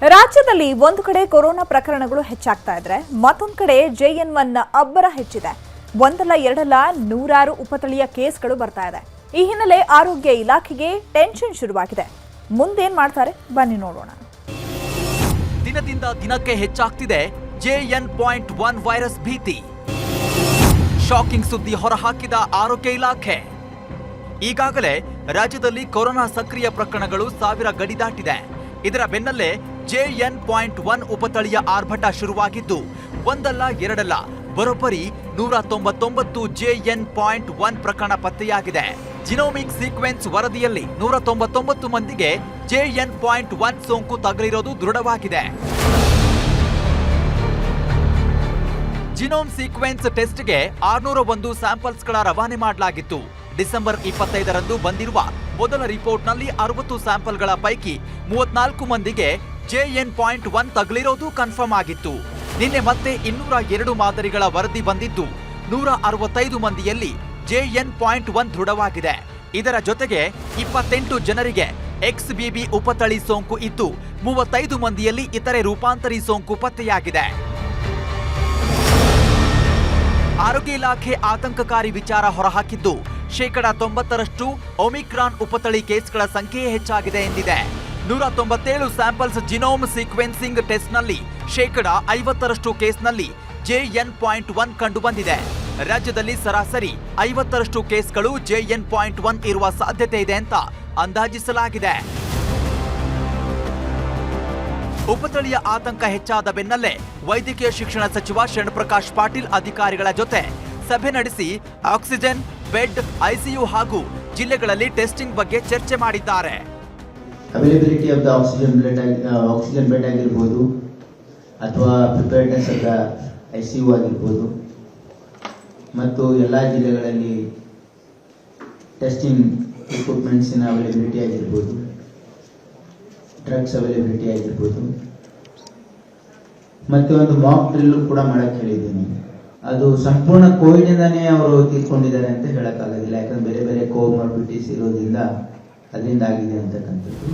ರಾಜ್ಯದಲ್ಲಿ ಒಂದು ಕಡೆ ಕೊರೋನಾ ಪ್ರಕರಣಗಳು ಹೆಚ್ಚಾಗ್ತಾ ಇದ್ರೆ ಮತ್ತೊಂದು ಕಡೆ ಜೆಎನ್ ಒನ್ ಅಬ್ಬರ ಹೆಚ್ಚಿದೆ. ಒಂದಲ್ಲ, ಎರಡಲ್ಲ, ನೂರಾರು ಉಪತಳಿಯ ಕೇಸ್ಗಳು ಬರ್ತಾ ಇದೆ. ಈ ಹಿನ್ನೆಲೆ ಆರೋಗ್ಯ ಇಲಾಖೆಗೆ ಟೆನ್ಷನ್ ಶುರುವಾಗಿದೆ. ಮುಂದೇನ್ ಮಾಡ್ತಾರೆ? ಬನ್ನಿ ನೋಡೋಣ. ದಿನದಿಂದ ದಿನಕ್ಕೆ ಹೆಚ್ಚಾಗ್ತಿದೆ ಜೆಎನ್ ಪಾಯಿಂಟ್ ಒನ್ ವೈರಸ್ ಭೀತಿ. ಶಾಕಿಂಗ್ ಸುದ್ದಿ ಹೊರಹಾಕಿದ ಆರೋಗ್ಯ ಇಲಾಖೆ. ಈಗಾಗಲೇ ರಾಜ್ಯದಲ್ಲಿ ಕೊರೋನಾ ಸಕ್ರಿಯ ಪ್ರಕರಣಗಳು ಸಾವಿರ ಗಡಿ ದಾಟಿದೆ. ಇದರ ಬೆನ್ನಲ್ಲೇ ಜೆಎನ್ ಪಾಯಿಂಟ್ ಒನ್ ಉಪತಳಿಯ ಆರ್ಭಟ ಶುರುವಾಗಿದ್ದು, ಒಂದಲ್ಲ ಎರಡಲ್ಲ, ಬರೋಬ್ಬರಿ ನೂರ ತೊಂಬತ್ತೊಂಬತ್ತು ಜೆಎನ್ ಪಾಯಿಂಟ್ ಒನ್ ಪ್ರಕರಣ ಪತ್ತೆಯಾಗಿದೆ. ಜಿನೋಮಿಕ್ ಸೀಕ್ವೆನ್ಸ್ ವರದಿಯಲ್ಲಿ ನೂರ ತೊಂಬತ್ತೊಂಬತ್ತು ಮಂದಿಗೆ ಜೆಎನ್ ಪಾಯಿಂಟ್ ಒನ್ ಸೋಂಕು ತಗಲಿರೋದು ದೃಢವಾಗಿದೆ. ಜಿನೋಮ್ ಸೀಕ್ವೆನ್ಸ್ ಟೆಸ್ಟ್ಗೆ ಆರ್ನೂರ ಒಂದು ಸ್ಯಾಂಪಲ್ಸ್ಗಳ ರವಾನೆ ಮಾಡಲಾಗಿತ್ತು. ಡಿಸೆಂಬರ್ ಇಪ್ಪತ್ತೈದರಂದು ಬಂದಿರುವ ಮೊದಲ ರಿಪೋರ್ಟ್ನಲ್ಲಿ ಅರವತ್ತು ಸ್ಯಾಂಪಲ್ಗಳ ಪೈಕಿ ಮೂವತ್ನಾಲ್ಕು ಮಂದಿಗೆ ಜೆಎನ್ ಪಾಯಿಂಟ್ ಒನ್ ತಗುಲಿರೋದು ಕನ್ಫರ್ಮ್ ಆಗಿತ್ತು. ನಿನ್ನೆ ಮತ್ತೆ ಇನ್ನೂರ ಎರಡು ಮಾದರಿಗಳ ವರದಿ ಬಂದಿದ್ದು, ನೂರ ಅರವತ್ತೈದು ಮಂದಿಯಲ್ಲಿ ಜೆಎನ್ ಪಾಯಿಂಟ್ ಒನ್ ದೃಢವಾಗಿದೆ. ಇದರ ಜೊತೆಗೆ ಇಪ್ಪತ್ತೆಂಟು ಜನರಿಗೆ ಎಕ್ಸ್ ಬಿಬಿ ಉಪತಳಿ ಸೋಂಕು ಇದ್ದು, ಮೂವತ್ತೈದು ಮಂದಿಯಲ್ಲಿ ಇತರೆ ರೂಪಾಂತರಿ ಸೋಂಕು ಪತ್ತೆಯಾಗಿದೆ. ಆರೋಗ್ಯ ಇಲಾಖೆ ಆತಂಕಕಾರಿ ವಿಚಾರ ಹೊರಹಾಕಿದ್ದು, ಶೇಕಡಾ ತೊಂಬತ್ತರಷ್ಟು ಒಮಿಕ್ರಾನ್ ಉಪತಳಿ ಕೇಸ್ಗಳ ಸಂಖ್ಯೆಯೇ ಹೆಚ್ಚಾಗಿದೆ ಎಂದಿದೆ. ನೂರ ತೊಂಬತ್ತೇಳು ಸ್ಯಾಂಪಲ್ಸ್ ಜಿನೋಮ್ ಸೀಕ್ವೆನ್ಸಿಂಗ್ ಟೆಸ್ಟ್ನಲ್ಲಿ ಶೇಕಡ ಐವತ್ತರಷ್ಟು ಕೇಸ್ನಲ್ಲಿ ಜೆಎನ್ ಪಾಯಿಂಟ್ ಒನ್ ಕಂಡುಬಂದಿದೆ. ರಾಜ್ಯದಲ್ಲಿ ಸರಾಸರಿ ಐವತ್ತರಷ್ಟು ಕೇಸ್ಗಳು ಜೆಎನ್ ಪಾಯಿಂಟ್ ಒನ್ ಇರುವ ಸಾಧ್ಯತೆ ಇದೆ ಅಂತ ಅಂದಾಜಿಸಲಾಗಿದೆ. ಉಪತಳಿಯ ಆತಂಕ ಹೆಚ್ಚಾದ ಬೆನ್ನಲ್ಲೇ ವೈದ್ಯಕೀಯ ಶಿಕ್ಷಣ ಸಚಿವ ಶರಣಪ್ರಕಾಶ್ ಪಾಟೀಲ್ ಅಧಿಕಾರಿಗಳ ಜೊತೆ ಸಭೆ ನಡೆಸಿ ಆಕ್ಸಿಜನ್, ಬೆಡ್, ಐಸಿಯು ಹಾಗೂ ಜಿಲ್ಲೆಗಳಲ್ಲಿ ಟೆಸ್ಟಿಂಗ್ ಬಗ್ಗೆ ಚರ್ಚೆ ಮಾಡಿದ್ದಾರೆ. Availability of the oxygen blood oxygen bed ಆಗಿರ್ಬೋದು, ಅಥವಾ preparedness of the I C U ಆಗಿರ್ಬೋದು, ಮತ್ತು ಎಲ್ಲ ಜಿಲ್ಲೆಗಳಲ್ಲಿ ಟೆಸ್ಟಿಂಗ್ ಇಕ್ವಿಪ್ಮೆಂಟ್ಸಿನ ಅವೈಲಬಿಲಿಟಿ ಆಗಿರ್ಬೋದು ಡ್ರಗ್ಸ್ ಅವೈಲಬಿಲಿಟಿ ಆಗಿರ್ಬೋದು. ಮತ್ತೆ ಒಂದು ಮಾಕ್ ಡ್ರಿಲ್ ಕೂಡ ಮಾಡಕ್ಕೆ ಹೇಳಿದ್ದೀನಿ. ಅದು ಸಂಪೂರ್ಣ ಕೋವಿಡ್ ಇಂದಾನೇ ಅವರು ತೀರ್ಕೊಂಡಿದ್ದಾರೆ ಅಂತ ಹೇಳಕ್ಕಾಗೋದಿಲ್ಲ, ಯಾಕಂದ್ರೆ ಬೇರೆ ಬೇರೆ ಕೋಮರ್ಬಿಟಿಸ್ ಇರೋದ್ರಿಂದ ಅದರಿಂದ ಆಗಿದೆ ಅಂತಕ್ಕಂಥದ್ದು.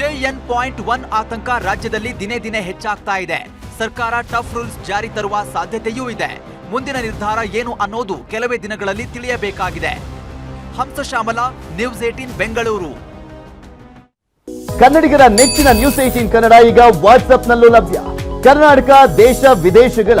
ಜೆಎನ್ ಪಾಯಿಂಟ್ ಒನ್ ಆತಂಕ ರಾಜ್ಯದಲ್ಲಿ ದಿನೇ ದಿನೇ ಹೆಚ್ಚಾಗ್ತಾ ಇದೆ. ಸರ್ಕಾರ ಟಫ್ ರೂಲ್ಸ್ ಜಾರಿ ತರುವ ಸಾಧ್ಯತೆಯೂ ಇದೆ. ಮುಂದಿನ ನಿರ್ಧಾರ ಏನು ಅನ್ನೋದು ಕೆಲವೇ ದಿನಗಳಲ್ಲಿ ತಿಳಿಯಬೇಕಾಗಿದೆ. Hamsashyamala, news eighteen, Bengaluru. ಕನ್ನಡಿಗರ ನೆಚ್ಚಿನ ನ್ಯೂಸ್ ಏಟೀನ್ ಕನ್ನಡ ಈಗ ವಾಟ್ಸ್ಆಪ್ನಲ್ಲೂ ಲಭ್ಯ. ಕರ್ನಾಟಕ, ದೇಶ, ವಿದೇಶಗಳ